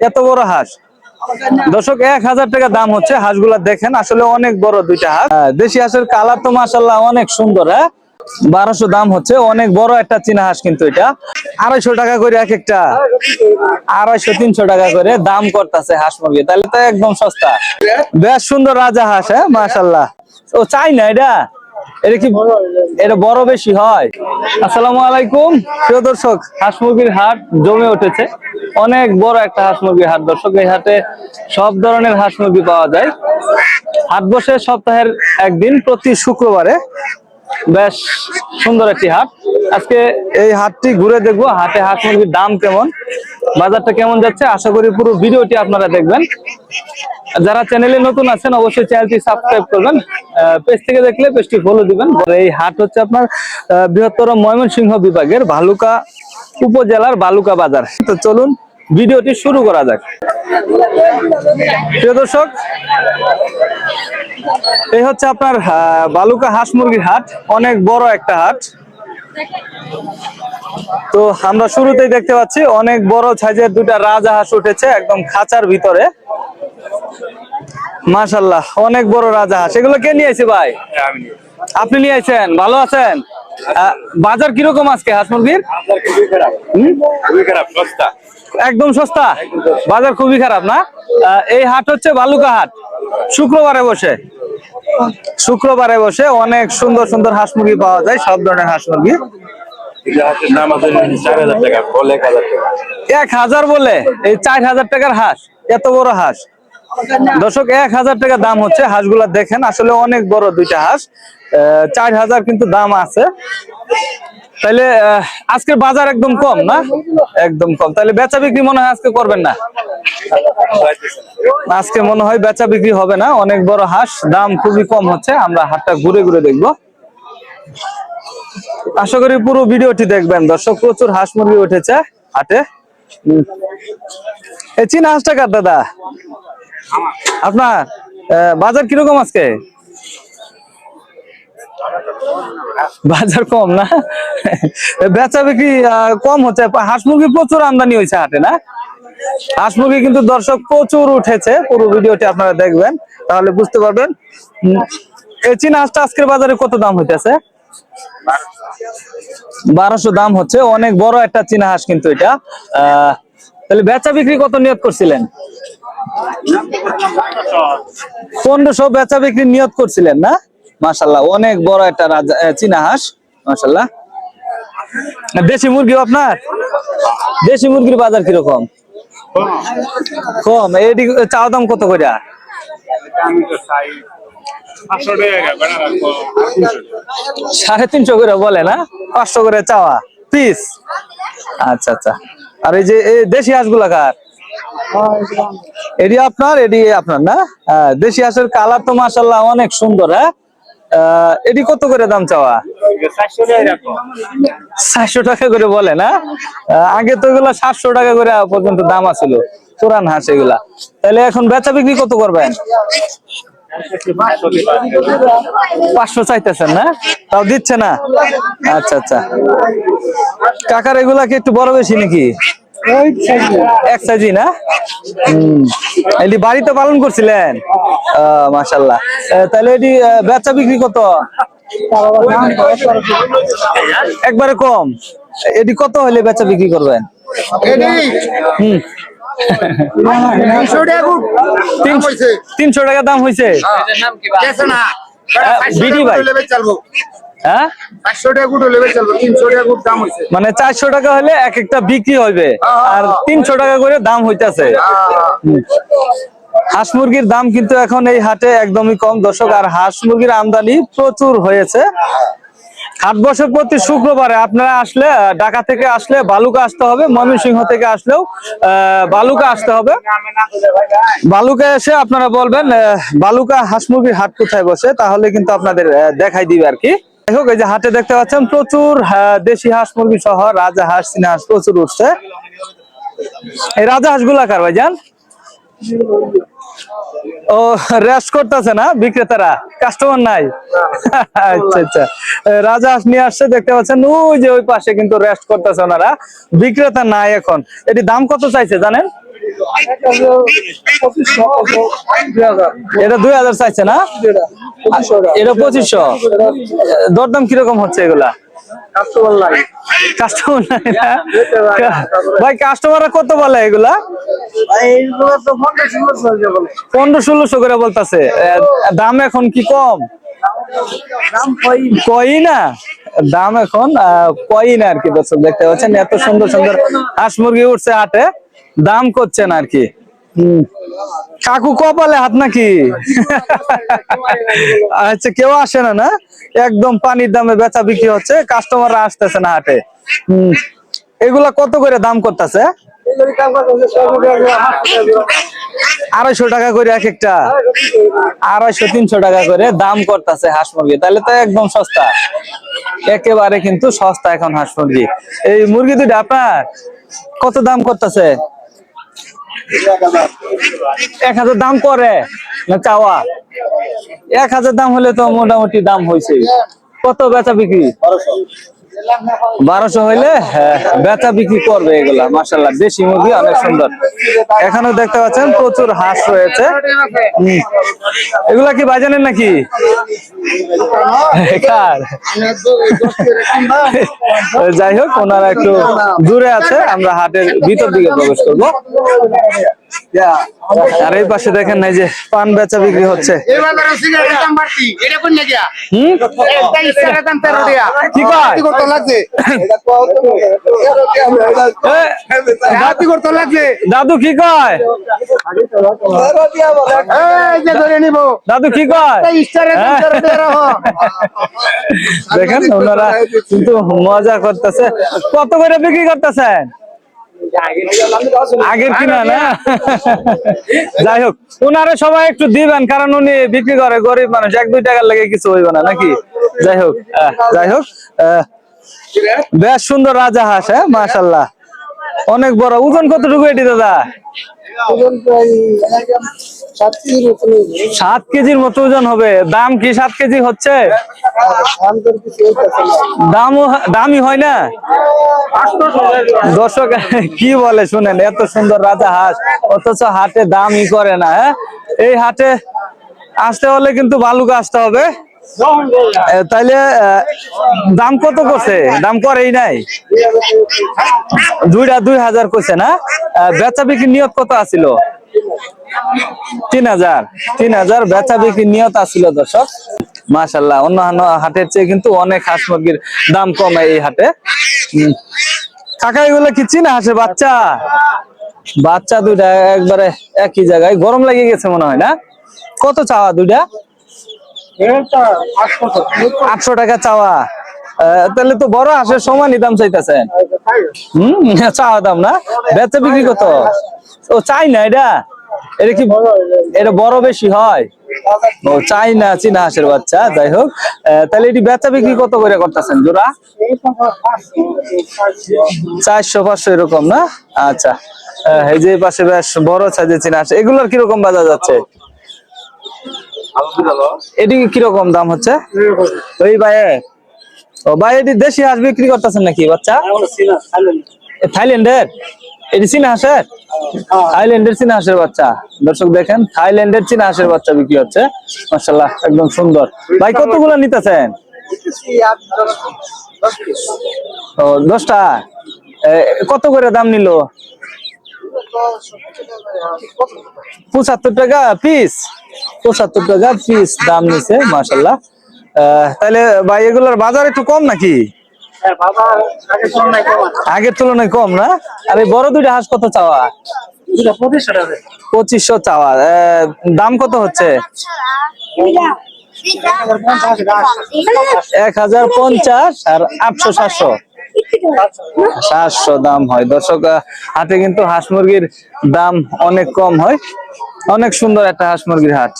এত বড় হাঁস? দর্শক এক হাজার টাকা দাম হচ্ছে হাঁসগুলা দেখেন আসলে অনেক বড় দুইটা হাঁস। হ্যাঁ, দেশি হাঁসের কালার তো মাসাল্লাহ অনেক সুন্দর হ্যাঁ? বারোশো দাম হচ্ছে অনেক বড় একটা চীনা হাঁস কিন্তু এটা। আড়াইশো টাকা করে এক একটা আড়াইশো তিনশো টাকা করে দাম করতেছে হাঁস মুরগি। তাহলে তো একদম সস্তা। বেশ সুন্দর রাজা হাঁস হ্যাঁ মাসাল্লাহ ও চাই না এটা? এটা কি এটা বড় বেশি হয়। আসসালামু আলাইকুম। প্রিয় দর্শক, হাঁস মুরগির হাট জমে উঠেছে। অনেক বড় একটা হাঁস মুরগির হাট। দর্শক, এই হাটে সব ধরনের হাঁস মুরগি পাওয়া যায়। হাট বসে সপ্তাহের একদিন প্রতি শুক্রবারে বেশ সুন্দর একটি হাট। আজকে এই হাটটি ঘুরে দেখব, হাটে হাঁস মুরগির দাম কেমন, বাজারটা কেমন যাচ্ছে। আশা করি পুরো ভিডিওটি আপনারা দেখবেন। যারা চ্যানেলে নতুন আছেন, অবশ্যই চ্যানেলটি সাবস্ক্রাইব করবেন। পেজ থেকে দেখলে পেজটি ফলো দিবেন। এই হাট হচ্ছে আপনার বৃহত্তর ময়মনসিংহ বিভাগের ভালুকা উপজেলার বালুকা বাজার। তো চলুন, ভিডিওটি শুরু করা যাক। প্রিয় দর্শক, এই হচ্ছে আপনার বালুকা হাঁস মুরগির হাট। অনেক বড় একটা হাট। তো আমরা শুরুতেই দেখতে পাচ্ছি, অনেক বড় সাইজের দুটা রাজা হাঁস উঠেছে একদম খাঁচার ভিতরে। মাশাল্লাহ অনেক বড় রাজহাঁস এগুলো কে নিয়ে আইছে ভাই? আপনি নিয়ে আইছেন ভালো আছেন? বাজার কীরকম আজকে হাঁস মুরগির হুম? একদম সস্তা? বাজার খুবই খারাপ না? এই হাট হচ্ছে বালুকা হাট। শুক্রবারে বসে। শুক্রবারে বসে অনেক সুন্দর সুন্দর হাঁস মুরগি পাওয়া যায় সব ধরনের হাঁস মুরগি। এক হাজার বলে এই চার হাজার টাকার হাঁস এত বড় হাঁস। দর্শক এক হাজার টাকা দাম হচ্ছে হাঁসগুলা দেখেন আসলে অনেক বড় দুইটা হাঁস। চার হাজার কিন্তু দাম আছে। তাহলে আহ, আজকের বাজার একদম কম না? একদম কম। তাহলে বেচা বিক্রি মনে হয় আজকে করবেন না? আজকে মনে হয় বেচা বিক্রি হবে না। অনেক বড় হাঁস দাম খুবই কম হচ্ছে। আমরা হাটটা ঘুরে ঘুরে দেখব। আশা করি পুরো ভিডিওটি দেখবেন। দর্শক প্রচুর হাঁস মুরগি উঠেছে হাটে। এই চীনা হাঁসটা কার দাদা? আপনার বাজার কীরকম আজকে? বাজার কম না? বেচা বিক্রি কম হচ্ছে। হাঁস মুরগি প্রচুর আমদানি হয়েছে হাটে না? হাঁস মুরগি কিন্তু দর্শক প্রচুর উঠেছে। পুরো ভিডিওটি আপনারা দেখবেন তাহলে বুঝতে পারবেন। চীনা হাঁসটা আজকের বাজারে কত দাম হইতেছে? বারোশো দাম হচ্ছে। অনেক বড় একটা চীনা হাঁস কিন্তু এটা। আহ, তাহলে বেচা বিক্রি কত নিয়োগ করছিলেন? পনেরোশো বেচা বিক্রি নিয়ত করছিলেন না? মাসাল্লাহ অনেক বড় একটা রাজা চীনা হাঁস মাসাল্লাহ দেশি মুরগিও আপনার? দেশি মুরগির বাজার কীরকম? কম। এটি চাওয়া দাম কত করে সাড়ে তিনশো করে বলে না? পাঁচশো করে চাওয়া। পিস। আচ্ছা আচ্ছা। আর এই যে, এই হাঁস হাঁসগুলা কার? এটি আপনার এটি আপনার না? হ্যাঁ, দেশি হাঁসের কালার তো মাসাল্লাহ অনেক সুন্দর হ্যাঁ? এটি কত করে দাম চাওয়া? চারশো টাকা করে বলে না? আগে তো এগুলা সাতশো টাকা করে পর্যন্ত দাম আছিল পুরান হাঁস এগুলা। তাহলে এখন বেচা বিক্রি কত করবেন? পাঁচশো চাইতেছেন না? তাও দিচ্ছে না? আচ্ছা আচ্ছা। কাকার এগুলা কি একটু বড় বেশি নাকি? এক সাইজই না? এটি বাড়িতে পালন করছিলেন? আহ, তাহলে এটি বেচা বিক্রি কত? একবারে কম। এটি কত হলে বেচা বিক্রি করবেন? হম। তিনশো- টাকা দাম হয়েছে। বিডি ভাই। হ্যাঁ মানে চারশো টাকা হলে এক একটা বিক্রি হবে আর তিনশো টাকা করে দাম হইতেছে। হাঁস মুরগির দাম কিন্তু এখন এই হাটে একদমই কম। দর্শক আর হাঁস মুরগির আমদানি প্রচুর হয়েছে। হাট বসে প্রতি শুক্রবারে আপনারা আসলে ঢাকা থেকে আসলে বালুকা আসতে হবে ময়মনসিংহ থেকে আসলেও আহ, বালুকা আসতে হবে। বালুকা এসে আপনারা বলবেন বালুকা হাঁস মুরগির হাট কোথায় বসে তাহলে কিন্তু আপনাদের দেখাই দিবে আর কি। হোক, এই যে হাটে দেখতে পাচ্ছেন প্রচুর দেশি হাঁস মুরগি সহ রাজা হাঁস হাঁস প্রচুর উঠছে। এই রাজা হাঁস কার ভাইজান? ও, রেস্ট করতেছে না বিক্রেতারা? কাস্টমার নাই? আচ্ছা আচ্ছা। রাজা হাঁস নিয়ে আসছে, দেখতে পাচ্ছেন, ওই যে ওই পাশে কিন্তু রেস্ট করতেছে ওনারা। বিক্রেতা নাই এখন। এটি দাম কত চাইছে, জানেন? এটা দুই হাজার চাইছে না? এটা পঁচিশশো। দরদাম কীরকম হচ্ছে এগুলা? ভাই কাস্টমাররা কত বলে এগুলা? পনেরো ষোলোশো করে বলতেছে। দাম এখন কি কম? কই না? দাম এখন কই না আর কি দর্শক দেখতে পাচ্ছেন। এত সুন্দর সুন্দর হাঁস মুরগি উঠছে হাটে। দাম করছেন আর কি। কাকু কপালে হাত নাকি? আচ্ছা কেউ আসে না না? একদম পানির দামে বেচা বিক্রি হচ্ছে, কাস্টমাররা আসতেছে না হাটে। এগুলা কত করে দাম করতেছে? আড়াইশো টাকা করে এক একটা। আড়াইশো, তিনশো টাকা করে দাম করতেছে হাঁস মুরগি। তাহলে তো একদম সস্তা। একেবারে কিন্তু সস্তা এখন হাঁস মুরগি। এই মুরগি দুইটা আপনার কত দাম করতেছে? এক হাজার দাম করে না চাওয়া? এক হাজার দাম হলে তো মোটামুটি দাম হয়েছে কত বেচা বিক্রি? বারোশো হইলে হ্যাঁ, বেচা বিক্রি করবে এগুলা মাসাল্লাহ দেশি মুরগি অনেক সুন্দর। এখানেও দেখতে পাচ্ছেন প্রচুর হাঁস রয়েছে। এগুলা কি বাজানের নাকি? যাই হোক ওনারা একটু দূরে আছে আমরা হাটের ভিতর দিকে প্রবেশ করব। আর এই পাশে দেখেন এই যে পান বেচা বিক্রি হচ্ছে। দাদু কি কয়? এই যে ধরে নিব। দাদু কি কয়। দেখেন ওনারা কিন্তু মজা করতেছে। কত করে বিক্রি করতেছেন? আগের কিনা না? যাই হোক, উনারে সবাই একটু দিবেন, কারণ উনি বিক্রি করে, গরিব মানুষ, এক, দুই টাকার লেগে কিছু হইব না, নাকি? যাই হোক যাই হোক বেশ সুন্দর রাজা হাঁস হ্যাঁ? মাসাল্লাহ অনেক বড়, ওজন কতটুকু এটি, দাদা? সাত কেজির মতো ওজন হবে। দাম কি সাত কেজি হচ্ছে? দামও দামই হয় না? দর্শক কি বলে শুনেন এত সুন্দর রাজা হাঁস অথচ হাটে দামই করে না হ্যাঁ? এই হাটে আসতে হলে কিন্তু বালুকা আসতে হবে। তাইলে দাম কত করছে? দাম করেই নাই। দুইটা দুই হাজার কইছে না? বেচা বিক্রি নিয়ত কত আছিল? তিন হাজার। তিন হাজার বেচা নিয়ত দর্শক। মাশাল্লাহ অন্যান্য হাটের চেয়ে কিন্তু অনেক হাঁস মুরগির দাম কমে এই হাটে। উম। কাকা এগুলো কি চীনা হাঁসের বাচ্চা? বাচ্চা দুইটা একবারে একই জায়গায়। গরম লেগে গেছে মনে হয় না? কত চাওয়া দুইটা? আটশো টাকা চাওয়া। তাহলে তো বড় হাঁসের সমানই দাম চাইতেছেন? হম চাওয়া দাম না? বেচা বিক্রি কত? ও চাই না এটা? এটা কি এটা বড় বেশি হয়? ও চাই না চীনা হাঁসের বাচ্চা যাই হোক। তাহলে এটি বেচা বিক্রি কত করে করতেছেন জোড়া? চারশো পাঁচশো এরকম না? আচ্ছা। এই যে পাশে বেশ বড় সাইজের চীনা হাঁস। এগুলোর কীরকম বাজার যাচ্ছে? এটি কীরকম দাম হচ্ছে? ওই ভাই ও ভাই এটি দেশি হাঁস বিক্রি করতেছেন নাকি বাচ্চা? থাইল্যান্ডের? এটি চীনা হাঁসের? থাইল্যান্ডের চীনা হাঁসের বাচ্চা। দর্শক দেখেন থাইল্যান্ডের চীনা হাঁসের বাচ্চা বিক্রি হচ্ছে। একদম সুন্দর। ভাই কতগুলো নিতেছেন? ও দশটা? কত করে দাম নিল? পঁচাত্তর টাকা পিস। পঁচাত্তর টাকা পিস দাম নিছে মাশাল্লাহ আহ, তাহলে ভাই এগুলোর বাজার একটু কম নাকি? আগের তুলনায় কম না? আর এই বড় দুইটা হাঁস কত চাওয়া? পঁচিশশো চাওয়া। আহ, দাম কত হচ্ছে? এক হাজার পঞ্চাশ আর আটশো সাতশো। সাতশো দাম হয়। দর্শক হাটে কিন্তু হাঁস মুরগির দাম অনেক কম হয়। অনেক সুন্দর একটা হাঁস মুরগির হাট।